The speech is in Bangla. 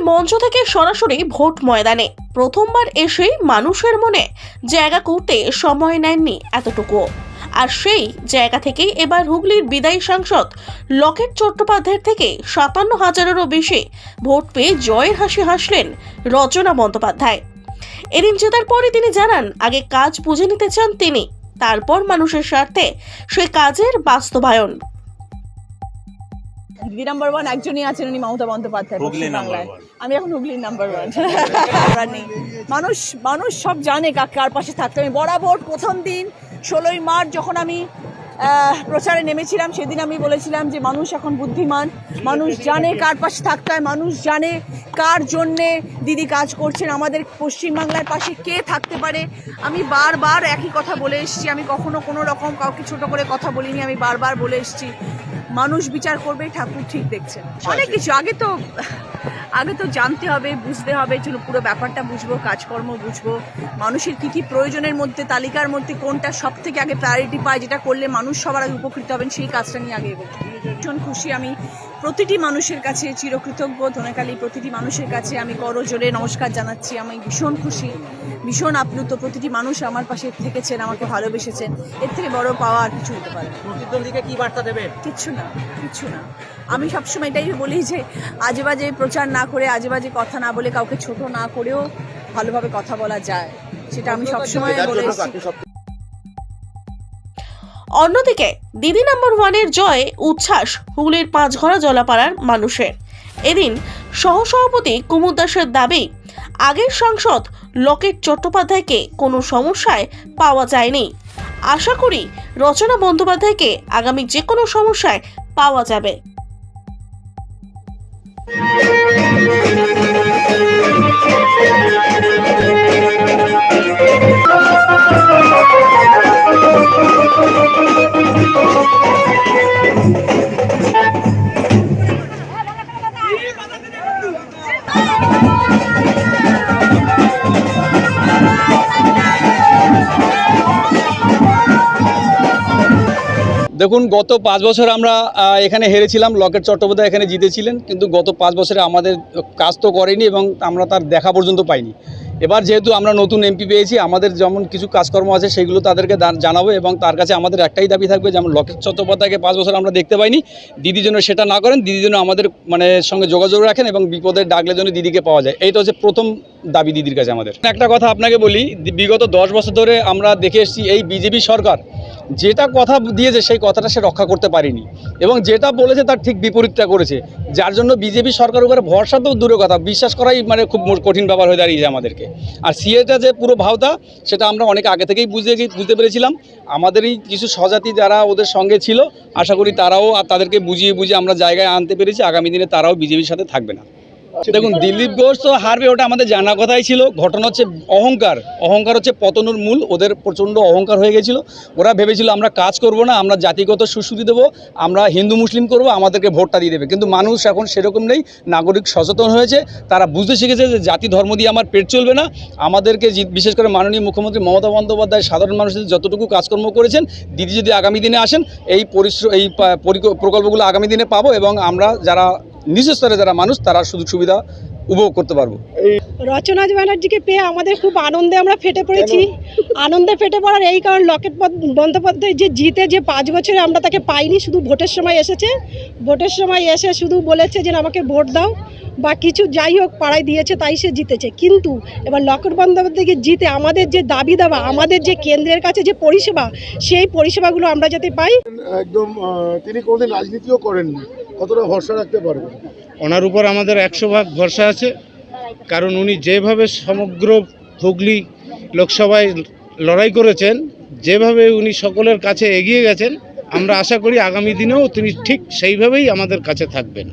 মঞ্চ থেকে সরাসরি ভোট ময়দানে। প্রথমবার এসেই মানুষের মনে জায়গা করতে সময় নেননি এতটুকু। আর সেই জায়গা থেকেই এবার হুগলির বিদায়ী সাংসদ লকেট চট্টোপাধ্যায়ের থেকে সাতান্ন হাজারেরও বেশি ভোট পেয়ে জয়ের হাসি হাসলেন রচনা বন্দ্যোপাধ্যায়। এদিন জেতার পরে তিনি জানান, আগে কাজ বুঝে নিতে চান তিনি, তারপর মানুষের স্বার্থে সে কাজের বাস্তবায়ন। দিদি নাম্বার ওয়ান একজনই আছেন উনি মমতা বন্দ্যোপাধ্যায় হুগলি বাংলায় আমি এখন হুগলির নাম্বার ওয়ান আমরা নেই। মানুষ মানুষ সব জানে কার কার পাশে থাকতে আমি বরাবর প্রথম দিন ষোলোই মার্চ যখন আমি প্রচারে নেমেছিলাম সেদিন আমি বলেছিলাম যে মানুষ এখন বুদ্ধিমান মানুষ জানে কার পাশে থাকতে হয় মানুষ জানে কার জন্যে দিদি কাজ করছেন আমাদের পশ্চিমবাংলার পাশে কে থাকতে পারে। আমি বারবার একই কথা বলে এসেছি আমি কখনো কোনো রকম কাউকে ছোট করে কথা বলিনি আমি বারবার বলে এসেছি মানুষ বিচার করবে ঠাকুর ঠিক দেখছেন। অনেক কিছু আগে তো আগে তো জানতে হবে বুঝতে হবে চলো পুরো ব্যাপারটা বুঝব কাজকর্ম বুঝব মানুষের কি কি প্রয়োজনের মধ্যে তালিকার মধ্যে কোনটা সব থেকে আগে প্রায়োরিটি পায় যেটা করলে মানুষ সবার আগে উপকৃত হবেন সেই কাজটা নিয়ে আগে এগোবো ভীষণ খুশি আমি। প্রতিটি মানুষের কাছে চিরকৃতজ্ঞ। ধনেকালী প্রতিটি মানুষের কাছে আমি করজোরে নমস্কার জানাচ্ছি। আমি ভীষণ খুশি ভীষণ আপ্লুত। প্রতিটি মানুষ আমার পাশে থেকেছেন আমাকে ভালোবেসেছেন। এর থেকে বড় পাওয়া আর কিছু হতে পারে প্রতিদ্বন্দ্বীকে কি বার্তা দেবেন? কিচ্ছু না কিচ্ছু না। আমি সবসময় এটাই বলি যে আজে বাজে প্রচার না করে আজে বাজে কথা না বলে কাউকে ছোট না করেও ভালোভাবে কথা বলা যায়। সেটা আমি সবসময় বলে অন্যদিকে, দিদি নাম্বার ওয়ানের জয়ে উচ্ছ্বাস হুগলির পাঁচঘরা জলাপাড়ার মানুষের। এদিন সহসভাপতি কুমুদ দাসের দাবি, আগের সাংসদ লকেট চট্টোপাধ্যায়কে কোনো সমস্যায় পাওয়া যায়নি। আশা করি রচনা বন্দ্যোপাধ্যায়কে আগামী যে কোনো সমস্যায় পাওয়া যাবে। দেখুন, গত পাঁচ বছর আমরা এখানে হেরেছিলাম, লকেট চট্টোপাধ্যায় এখানে জিতেছিলেন, কিন্তু গত পাঁচ বছরে আমাদের কাজ তো করেনি এবং আমরা তার দেখা পর্যন্ত পাইনি। এবার যেহেতু আমরা নতুন এমপি পেয়েছি, আমাদের যেমন কিছু কাজকর্ম আছে, সেগুলো তাদেরকে জানাব এবং তার কাছে আমাদের একটাই দাবি থাকবে যেমন লকেট চট্টোপাধ্যায়কে পাঁচ বছর আমরা দেখতে পাইনি। দিদি যেন সেটা না করেন, দিদি যেন আমাদের মানে সঙ্গে যোগাযোগ রাখেন এবং বিপদের ডাকলে যেন দিদিকে পাওয়া যায়। এইটা হচ্ছে প্রথম দাবি দিদির কাছে আমাদের। একটা কথা আপনাকে বলি বিগত দশ বছর ধরে আমরা দেখে এসেছি, এই বিজেপি সরকার যেটা কথা দিয়েছে সেই কথাটা সে রক্ষা করতে পারেনি। এবং যেটা বলেছে তার ঠিক বিপরীতটা করেছে। যার জন্য বিজেপি সরকার উপরে ভরসা তো দূরের কথা। বিশ্বাস করাই মানে খুব কঠিন ব্যাপার হয়ে দাঁড়িয়েছে আমাদেরকে। আর সিএটা যে পুরো ভাওতা, সেটা আমরা অনেক আগে থেকেই বুঝতে বুঝতে পেরেছিলাম। আমাদেরই কিছু স্বজাতি যারা ওদের সঙ্গে ছিল, আশা করি তারাও আর তাদেরকে বুঝিয়ে বুঝিয়ে আমরা জায়গায় আনতে পেরেছি। আগামী দিনে তারাও বিজেপির সাথে থাকবে না। দেখুন, দিলীপ ঘোষ তো হারবে, ওটা আমাদের জানা কথাই ছিল। ঘটনা হচ্ছে অহংকার। অহংকার হচ্ছে পতনের মূল, ওদের প্রচণ্ড অহংকার হয়ে গেছিল। ওরা ভেবেছিল, আমরা কাজ করব না, আমরা জাতিগত সুশ্রুতি দেবো, আমরা হিন্দু মুসলিম করব, আমাদেরকে ভোটটা দিয়ে দেবে। কিন্তু মানুষ এখন সেরকম নেই, নাগরিক সচেতন হয়েছে, তারা বুঝতে শিখেছে যে জাতি ধর্ম দিয়ে আমার পেট চলবে না। আমাদেরকে বিশেষ করে মাননীয় মুখ্যমন্ত্রী মমতা বন্দ্যোপাধ্যায় সাধারণ মানুষের যতটুকু কাজকর্ম করেছেন, দিদি যদি আগামী দিনে আসেন, এই পরিশ্রম এই প্রকল্পগুলো আগামী দিনে পাবো এবং আমরা যারা নিজ স্তরে যারা মানুষ তারা সুযোগ সুবিধা উপভোগ করতে পারব। রচনা ব্যানার্জিকে পেয়ে আমাদের খুব আনন্দে আমরা ফেটে পড়েছি। আনন্দে ফেটে পড়ার এই কারণ লকেট বন্দ- বন্দ্যোপাধ্যায় যে জিতে যে পাঁচ বছরে আমরা তাকে পাইনি শুধু ভোটের সময় এসেছে। ভোটের সময় এসে শুধু বলেছে যে আমাকে ভোট দাও বা কিছু যাই হোক পাড়ায় দিয়েছে তাই সে জিতেছে। কিন্তু এবার লকেট বন্দ্যোপাধ্যায়কে জিতে আমাদের যে দাবি দাবা আমাদের যে কেন্দ্রের কাছে যে পরিষেবা সেই পরিষেবাগুলো আমরা যাতে পাই। একদম তিনি কোনোদিন রাজনীতিও করেননি। কতটা ভরসা রাখতে পারবে? ওনার উপর আমাদের একশো ভাগ ভরসা আছে। কারণ উনি যেভাবে সমগ্র হুগলি লোকসভায় লড়াই করেছেন, যেভাবে উনি সকলের কাছে এগিয়ে গেছেন, আমরা আশা করি আগামী দিনেও তিনি ঠিক সেইভাবেই আমাদের কাছে থাকবেন।